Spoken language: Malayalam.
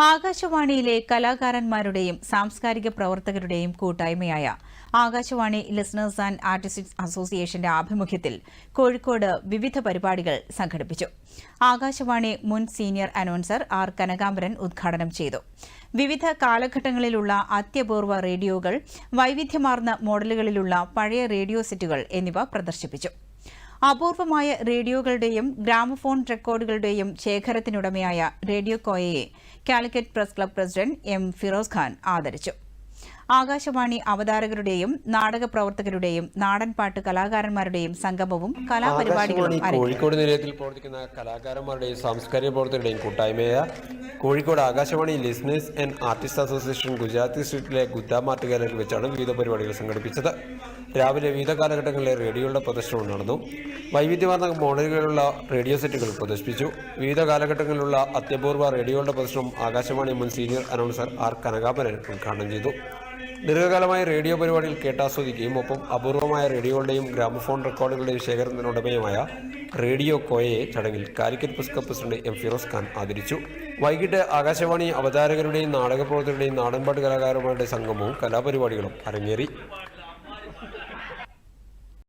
ആകാശവാണിയിലെ കലാകാരന്മാരുടെയും സാംസ്കാരിക പ്രവർത്തകരുടെയും കൂട്ടായ്മയായ ആകാശവാണി ലിസണേഴ്സ് ആൻഡ് ആർട്ടിസ്റ്റ് അസോസിയേഷന്റെ ആഭിമുഖ്യത്തിൽ കോഴിക്കോട് വിവിധ പരിപാടികൾ സംഘടിപ്പിച്ചു. ആകാശവാണി മുൻ സീനിയർ അനൗൺസർ ആർ കനകാംബരൻ ഉദ്ഘാടനം ചെയ്തു. വിവിധ കാലഘട്ടങ്ങളിലുള്ള അത്യപൂർവ റേഡിയോകൾ വൈവിധ്യമാർന്ന മോഡലുകളിലുള്ള പഴയ റേഡിയോ സെറ്റുകൾ എന്നിവ പ്രദർശിപ്പിച്ചു. അപൂർവമായ റേഡിയോകളുടെയും ഗ്രാമഫോൺ റെക്കോർഡുകളുടെയും ശേഖരത്തിനുടമയായ radio കോയയെ Calicut press club president M Firoz Khan ആദരിച്ചു. ആകാശവാണി അവതാരകരുടെയും നാടക പ്രവർത്തകരുടെയും നാടൻപാട്ട് കലാകാരന്മാരുടെയും സംഗമവും കലാപരിപാടികളും കോഴിക്കോട് നിലയത്തിൽ പ്രവർത്തിക്കുന്ന കലാകാരന്മാരുടെയും സാംസ്കാരിക പ്രവർത്തകരുടെയും കൂട്ടായ്മയായ Kozhikode Akashvani listeners and artist association Gujarati സ്ട്രീറ്റിലെ ഗുദ്ദാമാർട്ട് ഗാലറിയിൽ വെച്ചാണ് വിവിധ പരിപാടികൾ സംഘടിപ്പിച്ചത്. രാവിലെ വിവിധ കാലഘട്ടങ്ങളിലെ റേഡിയോയുടെ പ്രദർശനവും നടന്നു. വൈവിധ്യമാർന്ന മോഡലുകളിലുള്ള റേഡിയോ സെറ്റുകൾ പ്രദർശിപ്പിച്ചു. വിവിധ കാലഘട്ടങ്ങളിലുള്ള അത്യപൂർവ റേഡിയോയുടെ പ്രദർശനം ആകാശവാണി മുൻ സീനിയർ അനൗൺസർ ആർ കനകാപരൻ ഉദ്ഘാടനം ചെയ്തു. ദീർഘകാലമായി റേഡിയോ പരിപാടികൾ കേട്ടാസ്വദിക്കുകയും ഒപ്പം അപൂർവമായ റേഡിയോകളുടെയും ഗ്രാമഫോൺ റെക്കോർഡുകളുടെയും ശേഖരത്തിനുടമയുമായ റേഡിയോ കോയയെ ചടങ്ങിൽ കാലിക്കറ്റ് പുസ്തക പ്രസിഡന്റ് എം ഫിറോസ് ഖാൻ ആദരിച്ചു. വൈകിട്ട് ആകാശവാണി അവതാരകരുടെയും നാടകപ്രവർത്തകരുടെയും നാടൻപാട്ട് കലാകാരന്മാരുടെ സംഗമവും കലാപരിപാടികളും അരങ്ങേറി.